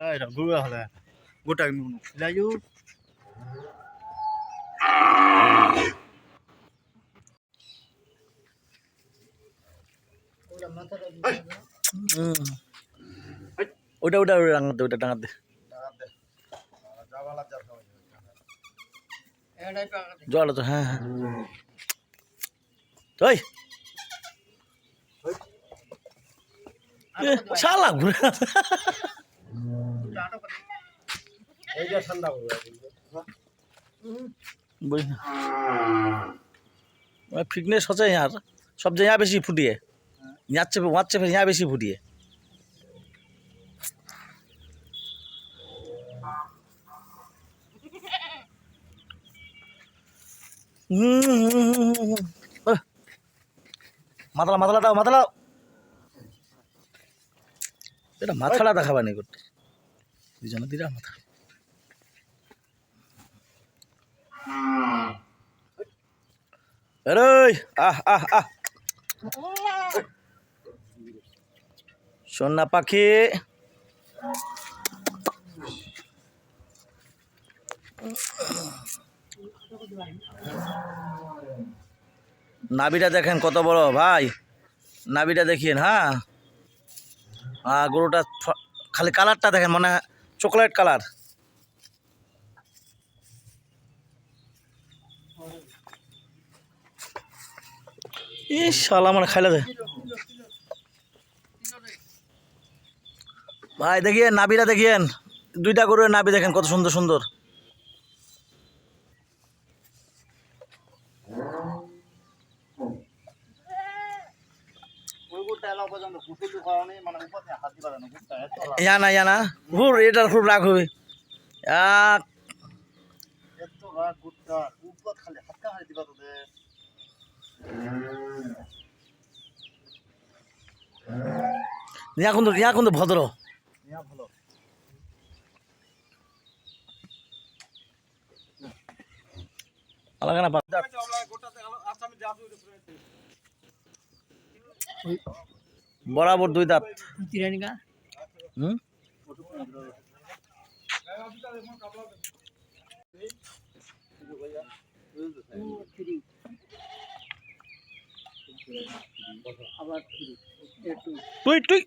এটা গুড়া হলে গোটা নুন লাইও হুম। ওটা ওটা ওটা ডাঙাতে ওটা ডাঙাতে জল তো হ্যাঁ হ্যাঁ ওই এ, শালা ঘুরে ফিটনেস হচ্ছে ইয়ার সব যে ইয়া বেশি ফুটিয়ে। ইয়ার চেপে, ওয়ার চেপে ইয়া বেশি ফুটিয়ে। মাতলা মাতলা দাও মাতলাও এটা মাথাটা দেখাবানি করতে। দুজনে দিরা মাথা। আরে আহ আহ আহ সোনা পাখি। নাবিটা দেখেন কত বড়, ভাই। নাবিটা দেখিয়েন হ্যাঁ? হ্যাঁ গরুটা খালি কালারটা দেখেন মানে চকলেট কালার। ই শালা আমার খাইলে দে। ভাই দেখিয়েন নাবিরা দেখিয়েন। দুইটা গরুর নাবি দেখেন কত সুন্দর সুন্দর। ওই গোটা এলাকা পর্যন্ত কুসুলি করা নেই মানে উপর থেকে হাত দিবা না গোটা এত রাগ ইয়া না ইয়া না হুর এটার খুব রাগ আহ, কিন্তু কিন্তু ভদ্র। আলাদা বরাবর দুই দাঁত। হুম তুই তুই